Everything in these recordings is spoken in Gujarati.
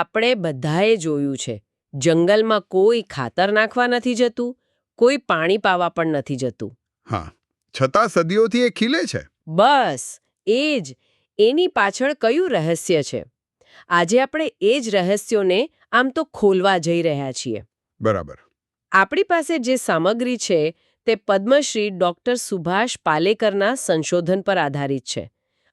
આપણે બધાએ જોયું છે. જંગલમાં કોઈ ખાતર નાખવા નથી જતું કોઈ પાણી પાવા પણ નથી જતું. હા છતાં સદીઓથી એ ખીલે છે. બસ એ જ. એની પાછળ કયું રહસ્ય છે? આજે આપણે એ જ રહસ્યોને આમ તો ખોલવા જઈ રહ્યા છીએ. બરાબર. આપણી પાસે જે સામગ્રી છે તે પદ્મશ્રી ડોક્ટર સુભાષ પાલેકરના સંશોધન પર આધારિત છે.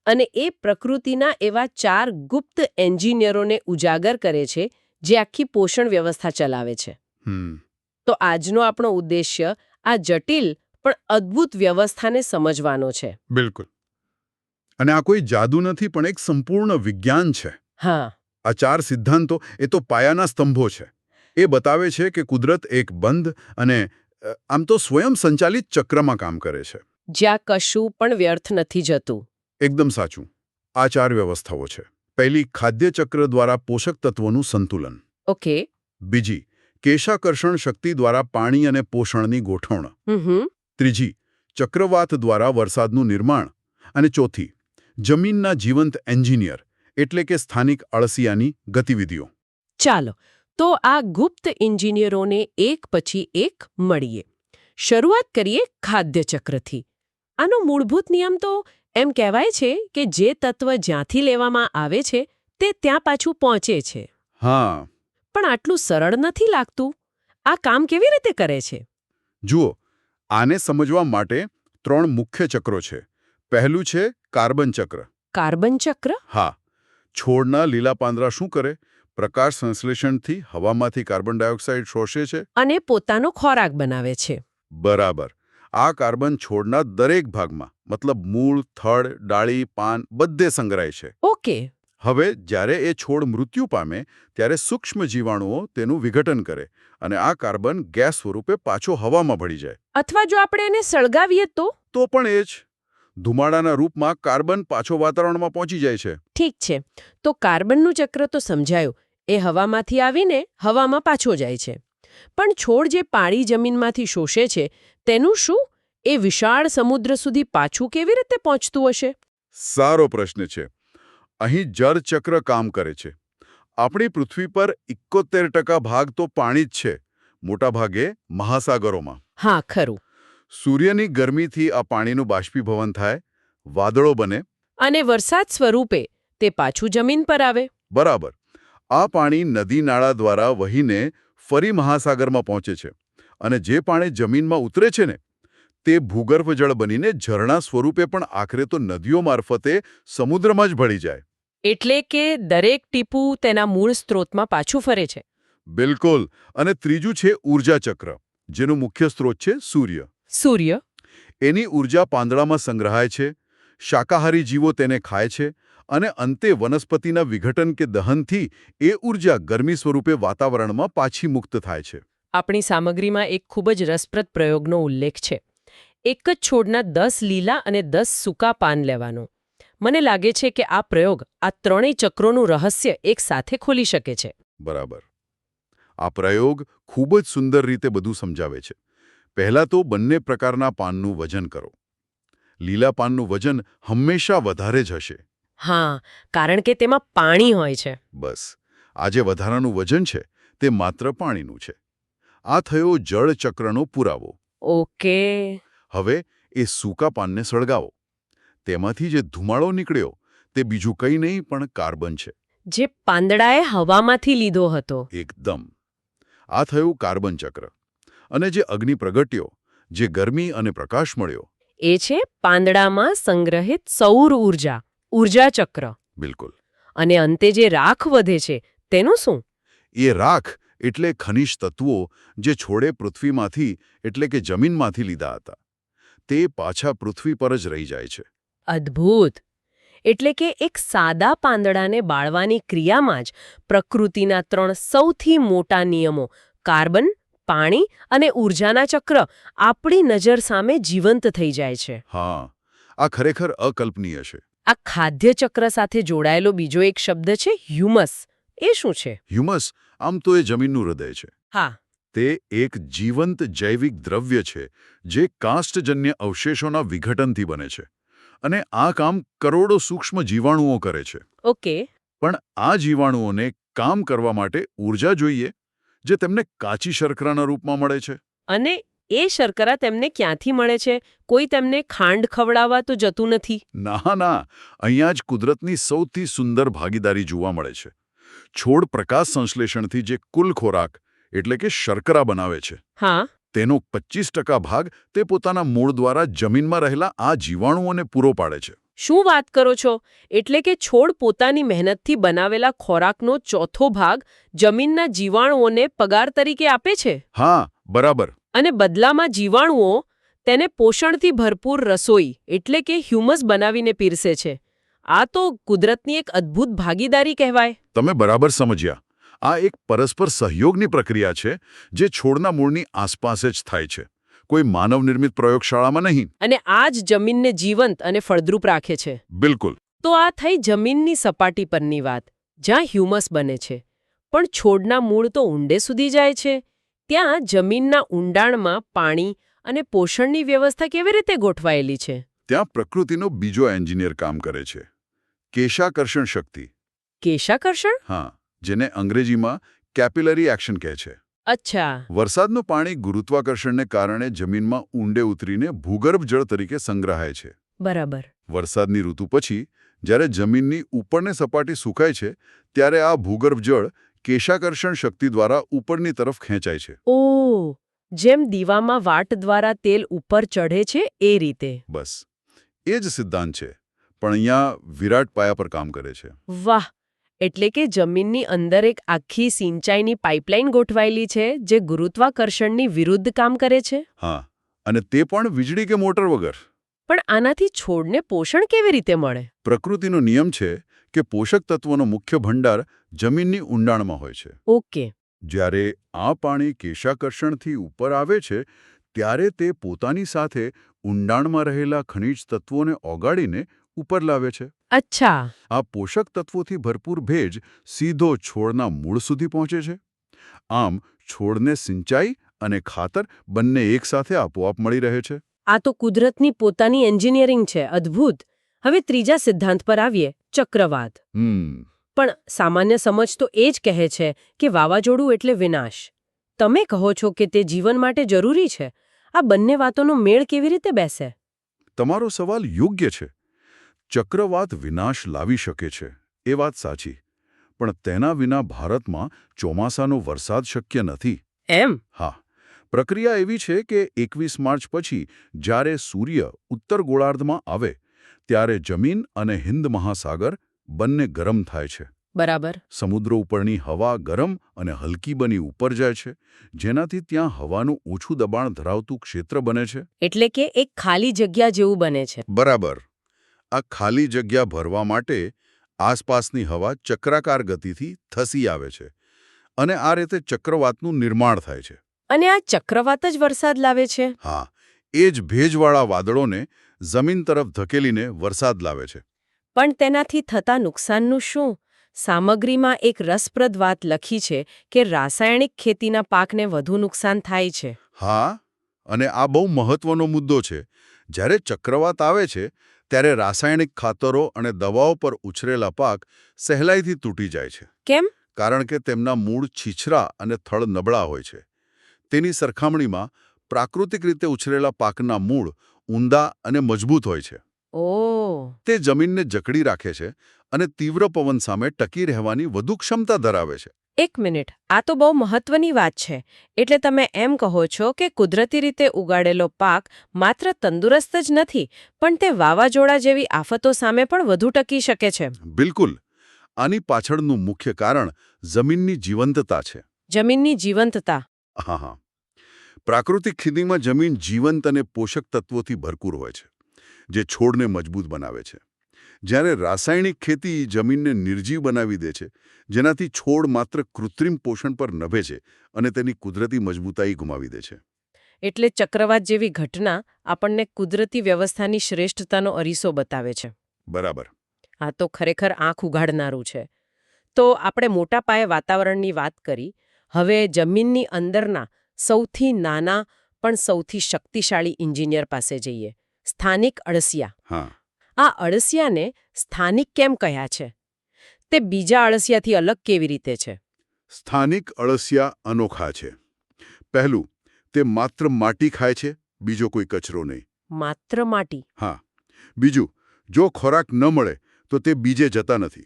અને એ પ્રકૃતિના એવા ચાર ગુપ્ત એન્જિનિયરોને ઉજાગર કરે છે જે આખી પોષણ વ્યવસ્થા ચલાવે છે. હમ. તો આજનો આપણો ઉદ્દેશ્ય આ જટિલ પણ અદ્ભુત વ્યવસ્થાને સમજવાનો છે. બિલકુલ. અને આ કોઈ જાદુ નથી પણ એક સંપૂર્ણ વિજ્ઞાન છે. હા. આ ચાર સિદ્ધાંતો એ તો પાયાના સ્તંભો છે. એ બતાવે છે કે કુદરત એક બંધ અને આમ તો સ્વયં સંચાલિત ચક્રમાં કામ કરે છે. જ્યાં કશું પણ વ્યર્થ નથી જતું. એકદમ સાચું. આ ચાર વ્યવસ્થાઓ છે. પહેલી ખાદ્ય ચક્ર દ્વારા પોષક તત્વોનું સંતુલન. ઓકે. બીજી કેશાકર્ષણ શક્તિ દ્વારા પાણી અને પોષણની ગોઠવણ. ત્રીજી ચક્રવાત દ્વારા વરસાદનું નિર્માણ. અને ચોથી જમીનના જીવંત એન્જિનિયર એટલે કે સ્થાનિક અળસિયાની ગતિવિધિઓ. ચાલો તો આ ગુપ્ત ઇન્જિનિયરોને એક પછી એક મળીએ. શરૂઆત કરીએ ખાદ્ય ચક્રથી આનો મૂળભૂત નિયમ તો એમ કહેવાય છે કે જે તત્વ જ્યાંથી લેવામાં આવે છે તે ત્યાં પાછું પહોંચે છે. હા. પણ આટલું સરળ નથી લાગતું. આ કામ કેવી રીતે કરે છે? જુઓ આને સમજવા માટે ત્રણ મુખ્ય ચક્રો છે. પહેલું છે કાર્બન ચક્ર. કાર્બન ચક્ર? હા. છોડના લીલા પાંદડા શું કરે? પ્રકાશ સંશ્લેષણથી હવામાંથી કાર્બન ડાયોક્સાઇડ શોષે છે. અને પોતાનો ખોરાક બનાવે છે. બરાબર. આ કાર્બન છોડના દરેક ભાગમાં મતલબ મૂળ થડ ડાળી પાન બધે સંગ્રહાય છે. ઓકે. હવે જ્યારે એ છોડ મૃત્યુ પામે ત્યારે સૂક્ષ્મ જીવાણુઓ તેનું વિઘટન કરે અને આ કાર્બન ગેસ સ્વરૂપે પાછો હવામાં ભળી જાય. અથવા જો આપણે એને સળગાવીએ તો? તો પણ એ જ. ધુમાડાના રૂપમાં કાર્બન પાછો વાતાવરણમાં પહોંચી જાય છે. ઠીક છે. તો કાર્બનનું ચક્ર તો સમજાયું. એ હવામાંથી આવીને હવામાં પાછો જાય છે. પણ છોડ જે પાણી જમીનમાંથી શોષે છે તેનું શું? એ વિશાળ સમુદ્ર સુધી પાછું કેવી રીતે પહોંચતું હશે? સારો પ્રશ્ન છે. અહીં જળચક્ર કામ કરે છે. આપણી પૃથ્વી પર ઇકોતેર ટકા ભાગ તો પાણી જ છે મોટાભાગે મહાસાગરોમાં. હા ખરું. સૂર્યની ગરમીથી આ પાણીનું બાષ્પીભવન થાય વાદળો બને. અને વરસાદ સ્વરૂપે તે પાછું જમીન પર આવે. બરાબર. આ પાણી નદી નાળા દ્વારા વહીને ફરી મહાસાગરમાં પહોંચે છે અને જે પાણી જમીનમાં ઉતરે છે ને તે ભૂગર્ભ જળ બનીને ઝરણા સ્વરૂપે પણ આખરે તો નદીઓ મારફતે સમુદ્રમાં જ ભળી જાય. એટલે કે દરેક ટીપું તેના મૂળ સ્ત્રોતમાં પાછું ફરે છે. બિલકુલ. અને ત્રીજું છે ઊર્જા ચક્ર જેનું મુખ્ય સ્ત્રોત છે સૂર્ય. સૂર્ય? એની ઊર્જા પાંદડામાં સંગ્રહાય છે શાકાહારી જીવો તેને ખાય છે અને અંતે વનસ્પતિના વિઘટન કે દહનથી એ ઊર્જા ગરમી સ્વરૂપે વાતાવરણમાં પાછી મુક્ત થાય છે. આપણી સામગ્રીમાં એક ખૂબ જ રસપ્રદ પ્રયોગનો ઉલ્લેખ છે. એક જ છોડના દસ લીલા અને દસ સૂકા પાન લેવાનો. મને લાગે છે કે આ પ્રયોગ આ ત્રણેય ચક્રોનું રહસ્ય એક સાથે ખોલી શકે છે. બરાબર. આ પ્રયોગ ખૂબ જ સુંદર રીતે બધું સમજાવે છે. પહેલા તો બંને પ્રકારના પાનનું વજન કરો. લીલા પાનનું વજન હંમેશા વધારે જ હશે. હા કારણ કે તેમાં પાણી હોય છે. બસ. આ જે વધારાનું વજન છે તે માત્ર પાણીનું છે. આ થયો જળ ચક્રનો પુરાવો. ઓકે. હવે એ સૂકા પાનને સળગાવો. તેમાંથી જે ધુમાડો નીકળ્યો તે બીજું કંઈ નહીં પણ કાર્બન છે. જે પાંદડાએ હવામાંથી લીધો હતો. એકદમ. આ થયું કાર્બન ચક્ર. અને જે અગ્નિ પ્રગટ્યો જે ગરમી અને પ્રકાશ મળ્યો. એ છે પાંદડામાં સંગ્રહિત સૌર ઊર્જા. ઊર્જા ચક્ર. બિલકુલ. અને અંતે જે રાખ વધે છે તેનું શું? એ રાખ એટલે ખનિજ તત્વો જે છોડે પૃથ્વીમાંથી એટલે કે જમીનમાંથી લીધા હતા. તે પાછા પૃથ્વી પર જ રહી જાય છે. અદ્ભુત! એટલે કે એક સાદા પાંદડાને બાળવાની ક્રિયામાં જ પ્રકૃતિના ત્રણ સૌથી મોટા નિયમો કાર્બન પાણી અને ઊર્જાના ચક્ર આપણી નજર સામે જીવંત થઈ જાય છે. હા આ ખરેખર અકલ્પનીય છે. આ ખાદ્ય ચક્ર સાથે જોડાયેલો બીજો એક શબ્દ છે હ્યુમસ. એ શું છે? હ્યુમસ આમ તો એ જમીનનું હૃદય છે. હા. તે એક જીવંત જૈવિક દ્રવ્ય છે જે કાસ્ટજન્ય અવશેષોના વિઘટનથી બને છે અને આ કામ કરોડો સૂક્ષ્મ જીવાણુઓ કરે છે. ઓકે. પણ આ જીવાણુઓને કામ કરવા માટે ઊર્જા જોઈએ જે તેમને કાચી શર્કરાના રૂપમાં મળે છે. અને એ શર્કરા તેમને ક્યાંથી મળે છે? કોઈ તેમને ખાંડ ખવડાવવા તો જતું નથી? ના ના. અહીંયા જ કુદરતની સૌથી સુંદર ભાગીદારી જોવા મળે છે. છોડ પ્રકાશ સંશ્લેષણથી જે કુલ ખોરાક એટલે કે શર્કરા બનાવે છે. હા. તેનો પચીસ ભાગ તે પોતાના મૂળ દ્વારા જમીનમાં રહેલા આ જીવાણુઓને પૂરો પાડે છે. શું વાત કરો છો? એટલે કે છોડ પોતાની મહેનતથી બનાવેલા ખોરાકનો ચોથો ભાગ જમીનના જીવાણુઓને પગાર તરીકે આપે છે? હા બરાબર. અને બદલામાં જીવાણુઓ તેને પોષણથી ભરપૂર રસોઈ એટલે કે હ્યુમસ બનાવીને પીરસે છે. આ તો કુદરતની એક અદ્ભુત ભાગીદારી કહેવાય. તમે બરાબર સમજ્યા. આ એક પરસ્પર સહયોગની પ્રક્રિયા છે જે છોડના મૂળની આસપાસ જ થાય છે. કોઈ માનવ નિર્મિત પ્રયોગશાળામાં નહીં. અને આ જ જમીનને જીવંત અને ફળદ્રુપ રાખે છે. બિલકુલ. તો આ થઈ જમીનની સપાટી પરની વાત જ્યાં હ્યુમસ બને છે. પણ છોડના મૂળ તો ઊંડે સુધી જાય છે. ત્યાં જમીનના ઊંડાણમાં પાણી અને પોષણની વ્યવસ્થા કેવી રીતે ગોઠવાયેલી છે? ત્યાં પ્રકૃતિનો બીજો એન્જિનિયર કામ કરે છે. કેશાકર્ષણ શક્તિ. કેશાકર્ષણ? હા જેને અંગ્રેજીમાં કેપિલરી એક્શન કહે છે. અચ્છા. વરસાદનું પાણી ગુરુત્વાકર્ષણને કારણે જમીનમાં ઊંડે ઉતરીને ભૂગર્ભ જળ તરીકે સંગ્રહાય છે. બરાબર. વરસાદની ઋતુ પછી જ્યારે જમીનની ઉપરની સપાટી સુકાય છે ત્યારે આ ભૂગર્ભ જળ કેશાકર્ષણ શક્તિ દ્વારા ઉપરની તરફ ખેંચાય છે. ઓ જેમ દીવામાં વાટ દ્વારા તેલ ઉપર ચઢે છે એ રીતે. બસ. એ જ સિદ્ધાંત છે પણ અહીંયા વિરાટ પાયા પર કામ કરે છે. વાહ! એટલે કે જમીનની અંદર એક આખી સિંચાઈની પાઇપલાઇન ગોઠવાયેલી છે જે ગુરુત્વાકર્ષણની વિરુદ્ધ કામ કરે છે? હા અને તે પણ વીજળી કે મોટર વગર. પણ આનાથી છોડને પોષણ કેવી રીતે મળે? પ્રકૃતિનો નિયમ છે કે પોષક તત્વોનો મુખ્ય ભંડાર જમીનની ઊંડાણમાં હોય છે. ઓકે. જ્યારે આ પાણી કેશાકર્ષણથી ઉપર આવે છે ત્યારે તે પોતાની સાથે ઊંડાણમાં રહેલા ખનિજ તત્વોને ઓગાળીને ઉપર લાવે છે. અચ્છા. આ પોષક તત્વોથી ભરપૂર ભેજ સીધો છોડના મૂળ સુધી પહોંચે છે. આમ છોડને સિંચાઈ અને ખાતર બંને એકસાથે આપોઆપ મળી રહે છે. આ તો કુદરતની પોતાની એન્જિનિયરિંગ છે અદ્ભુત. હવે ત્રીજા સિદ્ધાંત પર આવીએ. ચક્રવાત. હમ. પણ સામાન્ય સમજ તો એ જ કહે છે કે વાવાઝોડું એટલે વિનાશ. તમે કહો છો કે તે જીવન માટે જરૂરી છે? આ બંને વાતોનો મેળ કેવી રીતે બેસે? તમારો સવાલ યોગ્ય છે. ચક્રવાત વિનાશ લાવી શકે છે. એ વાત સાચી. પણ તેના વિના ભારતમાં ચોમાસાનો વરસાદ શક્ય નથી. એમ? હા. પ્રક્રિયા એવી છે કે એકવીસ માર્ચ પછી જ્યારે સૂર્ય ઉત્તર ગોળાર્ધમાં આવે ત્યારે જમીન અને હિન્દ મહાસાગર બંને ગરમ થાય છે. બરાબર. સમુદ્ર ઉપરની હવા ગરમ અને હલકી બની ઉપર જાય છે જેનાથી ત્યાં હવાનું ઓછું દબાણ ધરાવતું ક્ષેત્ર બને છે. એટલે કે એક ખાલી જગ્યા જેવું બને છે. બરાબર. આ ખાલી જગ્યા ભરવા માટે આસપાસની હવા ચક્રાકાર ગતિથી થસી આવે છે અને આ રીતે ચક્રવાતનું નિર્માણ થાય છે. અને આ ચક્રવાત જ વરસાદ લાવે છે? હા એ જ ભેજવાળા વાદળોને જમીન તરફ ધકેલીને વરસાદ લાવે છે. પણ તેનાથી થતા નુકસાનનું શું? સામગ્રીમાં એક રસપ્રદ વાત લખી છે કે રાસાયણિક ખેતીના પાકને વધુ નુકસાન થાય છે. હા અને આ બહુ મહત્વનો મુદ્દો છે. જ્યારે ચક્રવાત આવે છે ત્યારે રાસાયણિક ખાતરો અને દવાઓ પર ઉછરેલા પાક સહેલાઈથી તૂટી જાય છે. કેમ? કારણ કે તેમના મૂળ છીછરા અને થળ નબળા હોય છે. તેની સરખામણીમાં પ્રાકૃતિક રીતે ઉછરેલા પાકના મૂળ ઊંડા અને મજબૂત હોય છે. ઓ. તે જમીનને જકડી રાખે છે અને તીવ્ર પવન સામે ટકી રહેવાની વધુ ક્ષમતા ધરાવે છે. એક મિનિટ. આ તો બહુ મહત્વની વાત છે. એટલે તમે એમ કહો છો કે કુદરતી રીતે ઉગાડેલો પાક માત્ર તંદુરસ્ત જ નથી પણ તે વાવાઝોડા જેવી આફતો સામે પણ વધુ ટકી શકે છે. બિલકુલ. આની પાછળનું મુખ્ય કારણ જમીનની જીવંતતા છે. જમીનની જીવંતતા. હા હા. પ્રાકૃતિક ખેતીમાં જમીન જીવંત અને પોષક તત્વોથી ભરપૂર હોય છે જે છોડને મજબૂત બનાવે છે. જ્યારે રાસાયણિક ખેતી જમીનને નિર્જીવ બનાવી દે છે જેનાથી છોડ માત્ર કૃત્રિમ પોષણ પર નભે છે અને તેની કુદરતી મજબૂતાઈ ગુમાવી દે છે. એટલે ચક્રવાત જેવી ઘટના આપણને કુદરતી વ્યવસ્થાની શ્રેષ્ઠતાનો અરીસો બતાવે છે. બરાબર. આ તો ખરેખર આંખ ઉઘાડનારું છે. તો આપણે મોટા પાયે વાતાવરણની વાત કરી હવે જમીનની અંદરના સૌથી નાના પણ સૌથી શક્તિશાળી ઇન્જિનિયર પાસે જઈએ. સ્થાનિક અળસિયા. હા. આ અળસિયાને સ્થાનિક કેમ કહ્યા છે? તે બીજા અળસિયાથી અલગ કેવી રીતે છે? સ્થાનિક અળસિયા અનોખા છે. પહેલું તે માત્ર માટી ખાય છે બીજો કોઈ કચરો નહીં. માત્ર માટી? હા. બીજું જો ખોરાક ન મળે તો તે બીજે જતા નથી.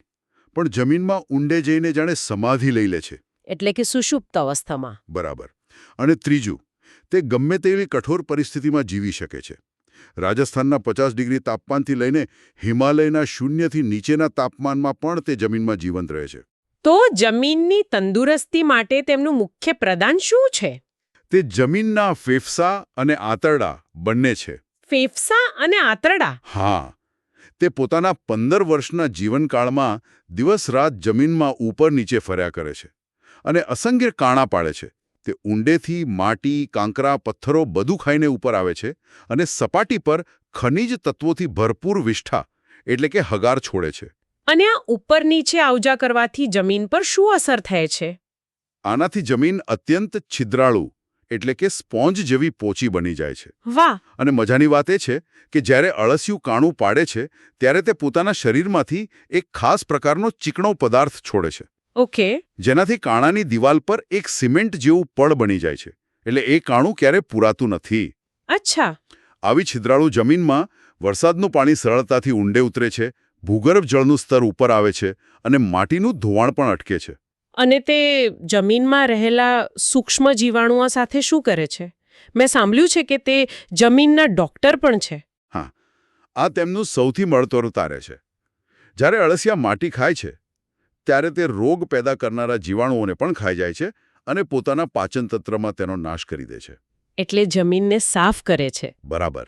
પણ જમીનમાં ઊંડે જઈને જાણે સમાધિ લઈ લે છે. એટલે કે સુષુપ્ત અવસ્થામાં. બરાબર. અને ત્રીજું તે ગમે તેવી કઠોર પરિસ્થિતિમાં જીવી શકે છે. રાજસ્થાનના પચાસ ડિગ્રી તાપમાનથી લઈને હિમાલયના શૂન્યથી નીચેના તાપમાનમાં પણ તે જમીનમાં જીવંત રહે છે. તો જમીનની તંદુરસ્તી માટે તેમનું મુખ્ય પ્રદાન શું છે? તે જમીનના ફેફસા અને આંતરડા બંને છે. ફેફસા અને આંતરડા? હા. તે પોતાના પંદર વર્ષના જીવનકાળમાં દિવસ રાત જમીનમાં ઉપર નીચે ફર્યા કરે છે અને અસંખ્ય કાણા પાડે છે. તે ઊંડેથી માટી કાંકરા પથ્થરો બધું ખાઈને ઉપર આવે છે અને સપાટી પર ખનિજ તત્વોથી ભરપૂર વિષ્ઠા એટલે કે હગાર છોડે છે. અને આ ઉપર નીચે આવજા કરવાથી જમીન પર શું અસર થાય છે? આનાથી જમીન અત્યંત છિદ્રાળુ એટલે કે સ્પોન્જ જેવી પોચી બની જાય છે. વાહ! અને મજાની વાત એ છે કે જ્યારે અળસિયું કાણું પાડે છે ત્યારે તે પોતાના શરીરમાંથી એક ખાસ પ્રકારનો ચીકણો પદાર્થ છોડે છે. ઓકે. જેનાથી કાણાની દિવાલ પર એક સિમેન્ટ જેવું પડ બની જાય છે. એટલે એ કાણું ક્યારે પૂરાતું નથી. અચ્છા. આવી છિદ્રાળુ જમીનમાં વરસાદનું પાણી સરળતાથી ઊંડે ઉતરે છે ભૂગર્ભ જળનું સ્તર ઉપર આવે છે અને માટીનું ધોવાણ પણ અટકે છે. અને તે જમીનમાં રહેલા સૂક્ષ્મ જીવાણુઓ સાથે શું કરે છે? મેં સાંભળ્યું છે કે તે જમીનના ડોક્ટર પણ છે. હા. આ તેમનું સૌથી મળતોર તારે છે. જ્યારે અળસિયા માટી ખાય છે ત્યારે તે રોગ પેદા કરનારા જીવાણુઓને પણ ખાઈ જાય છે અને પોતાના પાચનતંત્રમાં તેનો નાશ કરી દે છે. એટલે જમીનને સાફ કરે છે. બરાબર.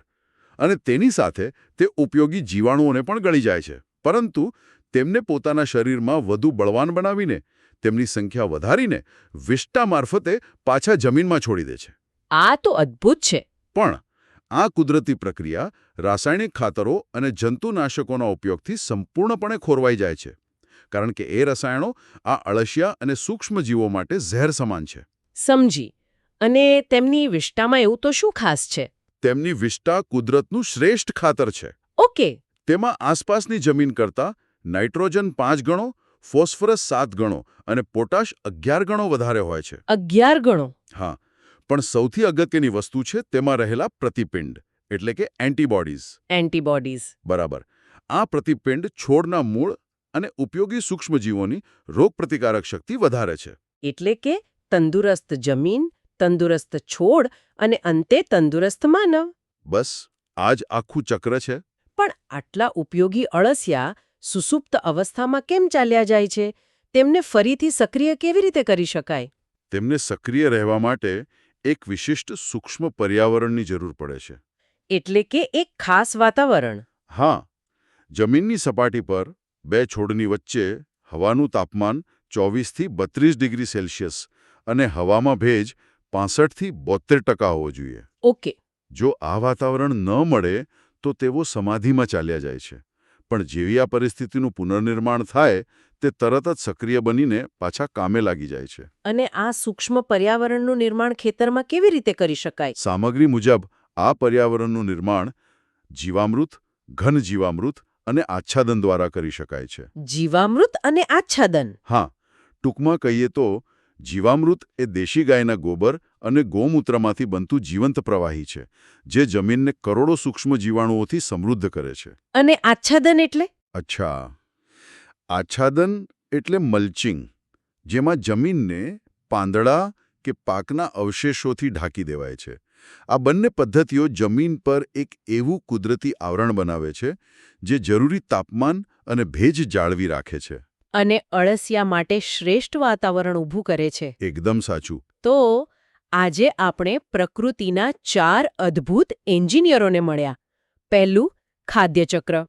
અને તેની સાથે તે ઉપયોગી જીવાણુઓને પણ ગળી જાય છે. પરંતુ તેમને પોતાના શરીરમાં વધુ બળવાન બનાવીને તેમની સંખ્યા વધારીને વિષ્ટા મારફતે પાછા જમીનમાં છોડી દે છે. આ તો અદ્ભુત છે. પણ આ કુદરતી પ્રક્રિયા રાસાયણિક ખાતરો અને જંતુનાશકોના ઉપયોગથી સંપૂર્ણપણે ખોરવાઈ જાય છે. કારણ કે એ રસાયણો આ અળસિયા અને સૂક્ષ્મજીવો માટે ઝેર સમાન છે. સમજી. અને તેમની વિષ્ટામાં એવું તો શું ખાસ છે? તેમની વિષ્ટા કુદરતનું શ્રેષ્ઠ ખાતર છે. ઓકે. તેમાં આસપાસની જમીન કરતાં નાઇટ્રોજન પાંચ ગણો ફોસ્ફરસ સાત ગણો અને પોટાશ અગિયાર ગણો વધારે હોય છે. અગિયાર ગણો. હા પણ સૌથી અગત્યની વસ્તુ છે તેમાં રહેલા પ્રતિપિંડ એટલે કે એન્ટીબોડીઝ. એન્ટીબોડીઝ. બરાબર. આ પ્રતિપિંડ છોડના મૂળ અને ઉપયોગી સૂક્ષ્મજીવોની રોગપ્રતિકારક શક્તિ વધારે છે. એટલે કે તંદુરસ્ત જમીન તંદુરસ્ત છોડ અને અંતે તંદુરસ્ત માનવ. બસ આ જ આખું ચક્ર છે. પણ આટલા ઉપયોગી અળસિયા સુસુપ્ત અવસ્થામાં કેમ ચાલ્યા જાય છે? તેમને ફરીથી સક્રિય કેવી રીતે કરી શકાય? તેમને સક્રિય રહેવા માટે એક વિશિષ્ટ સૂક્ષ્મ પર્યાવરણની જરૂર પડે છે. એટલે કે એક ખાસ વાતાવરણ. હા જમીનની સપાટી પર બે છોડની વચ્ચે હવાનું તાપમાન ચોવીસથી બત્રીસ ડિગ્રી સેલ્સિયસ અને હવામાં ભેજ પાસઠથી બોતેર ટકા હોવો જોઈએ. ઓકે. જો આ વાતાવરણ ન મળે તો તેઓ સમાધિમાં ચાલ્યા જાય છે. પણ જેવી આ પરિસ્થિતિનું પુનર્નિર્માણ થાય તે તરત જ સક્રિય બનીને પાછા કામે લાગી જાય છે. અને આ સૂક્ષ્મ પર્યાવરણનું નિર્માણ ખેતરમાં કેવી રીતે કરી શકાય? સામગ્રી મુજબ આ પર્યાવરણનું નિર્માણ જીવામૃત ઘન જીવામૃત અને આચ્છાદન દ્વારા કરી શકાય છે. જીવામૃત અને આચ્છાદન. હા ટૂંકમાં કહીએ તો જીવામૃત એ દેશી ગાયના ગોબર અને ગૌમૂત્રમાંથી બનતું જીવંત પ્રવાહી છે જે જમીનને કરોડો સૂક્ષ્મ જીવાણુઓથી સમૃદ્ધ કરે છે. અને આચ્છાદન એટલે? અચ્છા. આચ્છાદન એટલે મલ્ચિંગ જેમાં જમીનને પાંદડા કે પાકના અવશેષોથી ઢાંકી દેવાય છે. આ બંને પદ્ધતિઓ જમીન પર એક એવું કુદરતી આવરણ બનાવે છે જે જરૂરી તાપમાન અને ભેજ જાળવી રાખે છે. અને અળસિયા માટે શ્રેષ્ઠ વાતાવરણ ઊભું કરે છે. એકદમ સાચું. તો આજે આપણે પ્રકૃતિના ચાર અદ્ભુત એન્જિનિયરોને મળ્યા. પહેલું ખાદ્યચક્ર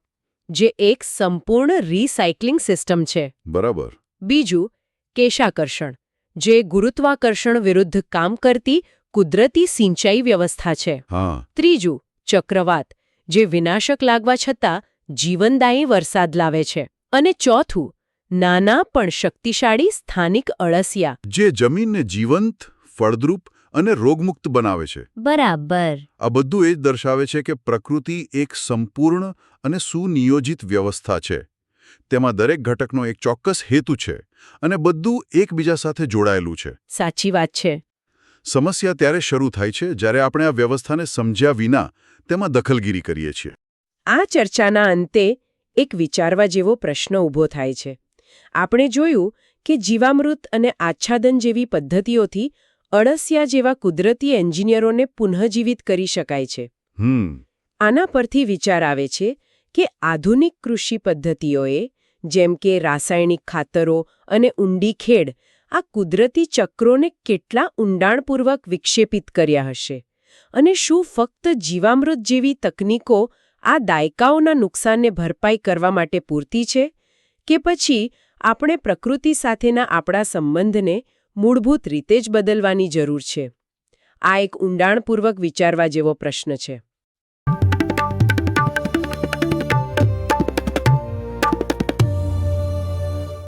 જે એક સંપૂર્ણ રીસાયક્લિંગ સિસ્ટમ છે. બરાબર. બીજું કેશાકર્ષણ જે ગુરુત્વાકર્ષણ વિરુદ્ધ કામ કરતી કુદરતી સિંચાઈ વ્યવસ્થા છે. હા. ત્રીજું ચક્રવાત જે વિનાશક લાગવા છતાં જીવનદાયી વરસાદ લાવે છે. અને ચોથું નાના પણ શક્તિશાળી સ્થાનિક અળસિયા. જે જમીનને જીવંત ફળદ્રુપ અને રોગમુક્ત બનાવે છે. બરાબર. આ બધું એ જ દર્શાવે છે કે પ્રકૃતિ એક સંપૂર્ણ અને સુનિયોજિત વ્યવસ્થા છે. તેમાં દરેક ઘટકનો એક ચોક્કસ હેતુ છે અને બધું એકબીજા સાથે જોડાયેલું છે. સાચી વાત છે. સમસ્યા ત્યારે શરૂ થાય છે જ્યારે આપણે આ વ્યવસ્થાને સમજ્યા વિના તેમાં દખલગીરી કરીએ છીએ. આ ચર્ચાના અંતે એક વિચારવા જેવો પ્રશ્ન ઊભો થાય છે. આપણે જોયું કે જીવામૃત અને આચ્છાદન જેવી પદ્ધતિઓથી અળસિયા જેવા કુદરતી એન્જિનિયરોને પુનઃજીવિત કરી શકાય છે. હમ. આના પરથી વિચાર આવે છે કે આધુનિક કૃષિ પદ્ધતિઓએ જેમ કે રાસાયણિક ખાતરો અને ઊંડી ખેડ આ કુદરતી ચક્રોને કેટલા ઊંડાણપૂર્વક વિક્ષેપિત કર્યા હશે અને શું ફક્ત જીવામૃત જેવી તકનીકો આ દાયકાઓના નુકસાનને ભરપાઈ કરવા માટે પૂરતી છે? કે પછી આપણે પ્રકૃતિ સાથેના આપણા સંબંધને મૂળભૂત રીતે જ બદલવાની જરૂર છે? આ એક ઊંડાણપૂર્વક વિચારવા જેવો પ્રશ્ન છે.